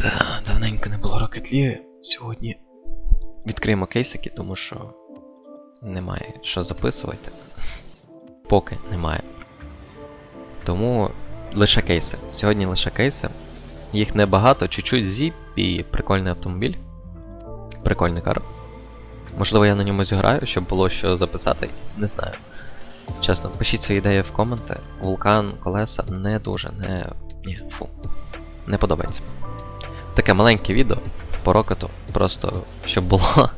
Та, давненько не було League. Сьогодні відкриємо кейсики, тому що немає що записувати. Поки немає. Тому лише кейси. Сьогодні лише кейси. Їх небагато, чуть-чуть зіп і прикольний автомобіль. Прикольний кар. Можливо, я на ньому зіграю, щоб було що записати. Не знаю. Чесно, пишіть свої ідеї в коменти. Вулкан, колеса не дуже, не. Ні, фу. Не подобається. Таке маленьке відео по рокету, просто щоб було.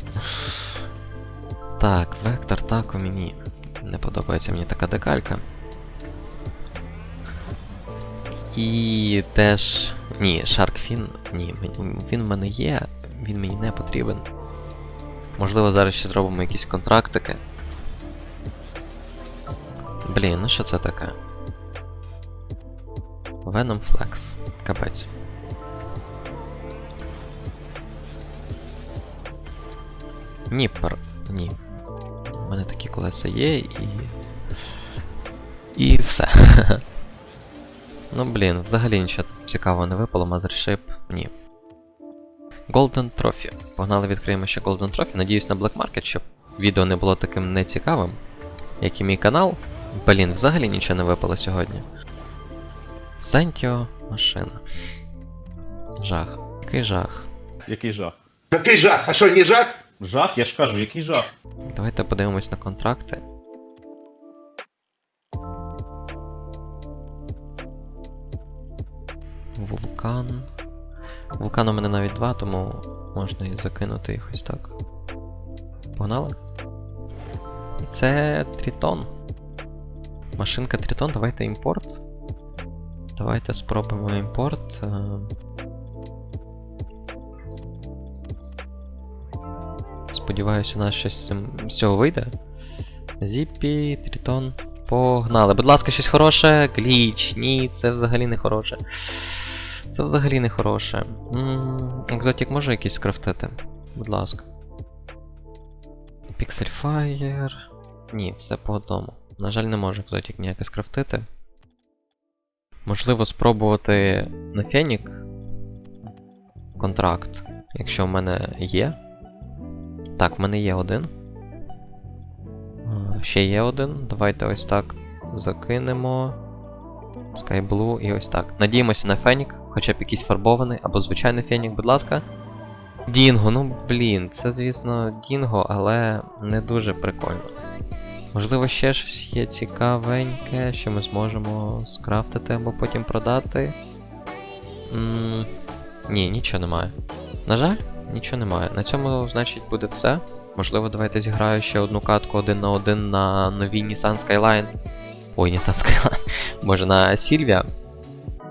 Так, вектор тако мені. Не подобається мені така декалька. І теж. Ні, Sharkfin, ні, він в мене є, він мені не потрібен. Можливо, зараз ще зробимо якісь контрактики. Блін, ну що це таке? Venom Flex. Капець. Ніпер. Ні. У мене такі колеса є і. І все. ну блін, взагалі нічого цікавого не випало, Mothership. Ні. Golden Trophy. Погнали відкриємо ще Golden Trophy. Надіюсь на Black Market, щоб відео не було таким нецікавим, як і мій канал. Блін, взагалі нічого не випало сьогодні. Сентіо машина. Жах. Який жах. Який жах? Какой жах? А что, не жах? Жах, я ж кажу, який жах. Давайте подивимось на контракти. Вулкан. Вулкан у мене навіть два, тому можна і закинути їх ось так. Погнали? І Це Трітон. Машинка Трітон, давайте імпорт. Давайте спробуємо імпорт. Сподіваюся, у нас щось з цього вийде. Зіппі, Трітон. Погнали. Будь ласка, щось хороше. Гліч. Ні, це взагалі не хороше. Це взагалі не хороше. Екзотік може якийсь скрафтити? Будь ласка. Fire. Ні, все по одному. На жаль, не може екзотік ніяке скрафтити. Можливо, спробувати на Фенік контракт, якщо в мене є. Так, в мене є один. Ще є один. Давайте ось так закинемо. Skyblue і ось так. Надіємося на Фенік, хоча б якийсь фарбований або звичайний Фенік, будь ласка. Дінго, ну блін, це, звісно, Дінго, але не дуже прикольно. Можливо, ще щось є цікавеньке, що ми зможемо скрафтити або потім продати. м ні, нічого немає. На жаль, нічого немає. На цьому, значить, буде все. Можливо, давайте зіграю ще одну катку один на один на новій Nissan Skyline. Ой, Nissan Skyline. Боже, на Silvia.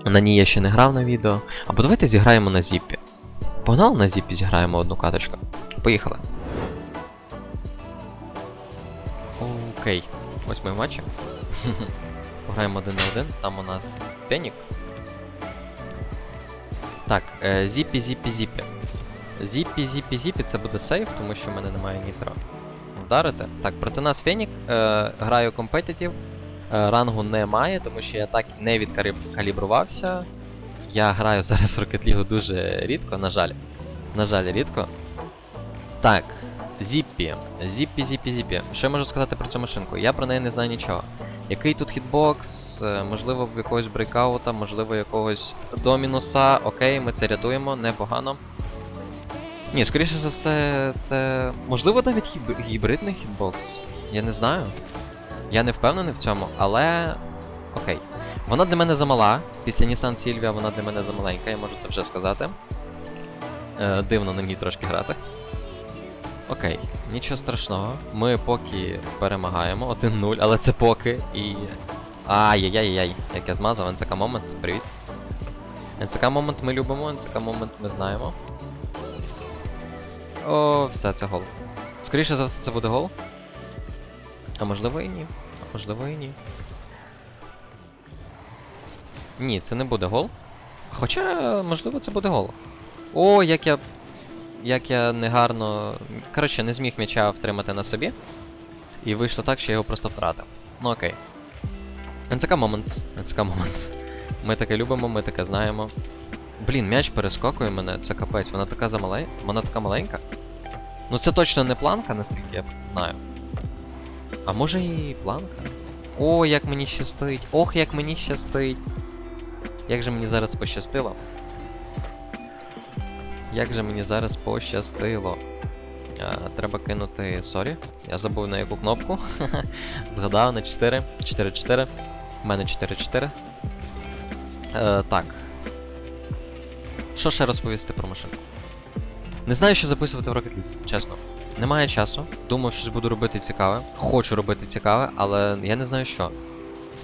На ній я ще не грав на відео. Або давайте зіграємо на Зіппі. Погнали на Зіппі зіграємо одну каточку. Поїхали. Окей. Восьмий матч. Пограємо один на один. Там у нас Фенік. Так, е, Зіппі, Зіппі, Зіппі. Зіппі, Зіппі, Зіппі, це буде сейф, тому що в мене немає нітро. Вдарити. Так, проти нас Фенік. Е, граю компетитів. Е, рангу немає, тому що я так не відкалібрувався. Я граю зараз Rocket League дуже рідко, на жаль. На жаль, рідко. Так, Зіппі. Зіппі, Зіппі, Зіппі. Що я можу сказати про цю машинку? Я про неї не знаю нічого. Який тут хітбокс, е, можливо, в якогось брейкаута, можливо, якогось домінуса. Окей, ми це рятуємо, непогано. Ні, скоріше за все, це. Можливо, навіть гіб- гібридний хітбокс. Я не знаю. Я не впевнений в цьому, але. Окей. Вона для мене замала. Після Nissan Silvia вона для мене замаленька, я можу це вже сказати. Е, дивно на ній трошки грати. Окей, нічого страшного. Ми поки перемагаємо 1-0, але це поки і. Ай-яй-яй-яй, як я змазав, НЦК момент, привіт. НЦК момент ми любимо, НЦК момент ми знаємо. О, все, це гол. Скоріше за все, це буде гол. А можливо і ні. А можливо і ні. Ні, це не буде гол. Хоча, можливо, це буде гол. О, як я. Як я негарно. Коротше, не зміг м'яча втримати на собі. І вийшло так, що я його просто втратив. Ну окей. НЦК момент. НЦК момент. Ми таке любимо, ми таке знаємо. Блін, м'яч перескокує мене, це капець, вона така замалень... Вона така маленька. Ну це точно не планка, наскільки я знаю. А може і планка? О, як мені щастить! Ох, як мені щастить! Як же мені зараз пощастило? Як же мені зараз пощастило? А, треба кинути. Сорі. Я забув на яку кнопку. Згадав на 4. 4-4. У мене 4-4. Е, так. Що ще розповісти про машинку? Не знаю, що записувати в Rocket League, чесно. Немає часу. Думаю, щось буду робити цікаве. Хочу робити цікаве, але я не знаю що.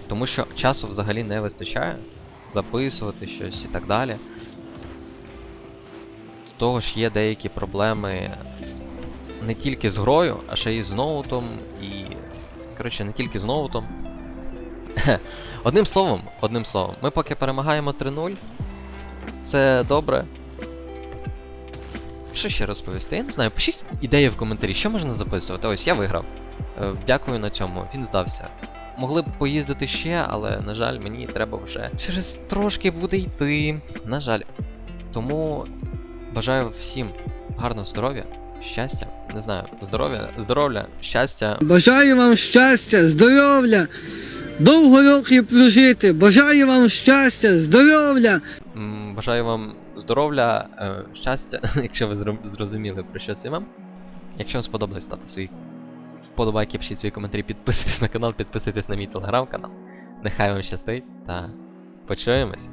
Тому що часу взагалі не вистачає записувати щось і так далі. До того ж є деякі проблеми не тільки з грою, а ще й з ноутом і. Коротше, не тільки з ноутом. одним словом, одним словом, ми поки перемагаємо 3-0. Це добре. Що ще розповісти? Я не знаю, пишіть ідеї в коментарі, що можна записувати. Ось я виграв. Е, Дякую на цьому, він здався. Могли б поїздити ще, але, на жаль, мені треба вже через трошки буде йти. На жаль. Тому бажаю всім гарного здоров'я, щастя, не знаю, здоров'я, здоров'я, щастя. Бажаю вам щастя, здоров'я, довго років прожити. Бажаю вам щастя, здоров'я. Бажаю вам здоров'я, е, щастя, якщо ви зрозуміли про що це вам. Якщо вам сподобалось, ставте свої вподобайки, пишіть свої коментарі, підписуйтесь на канал, підписуйтесь на мій телеграм-канал. Нехай вам щастить та почуємось.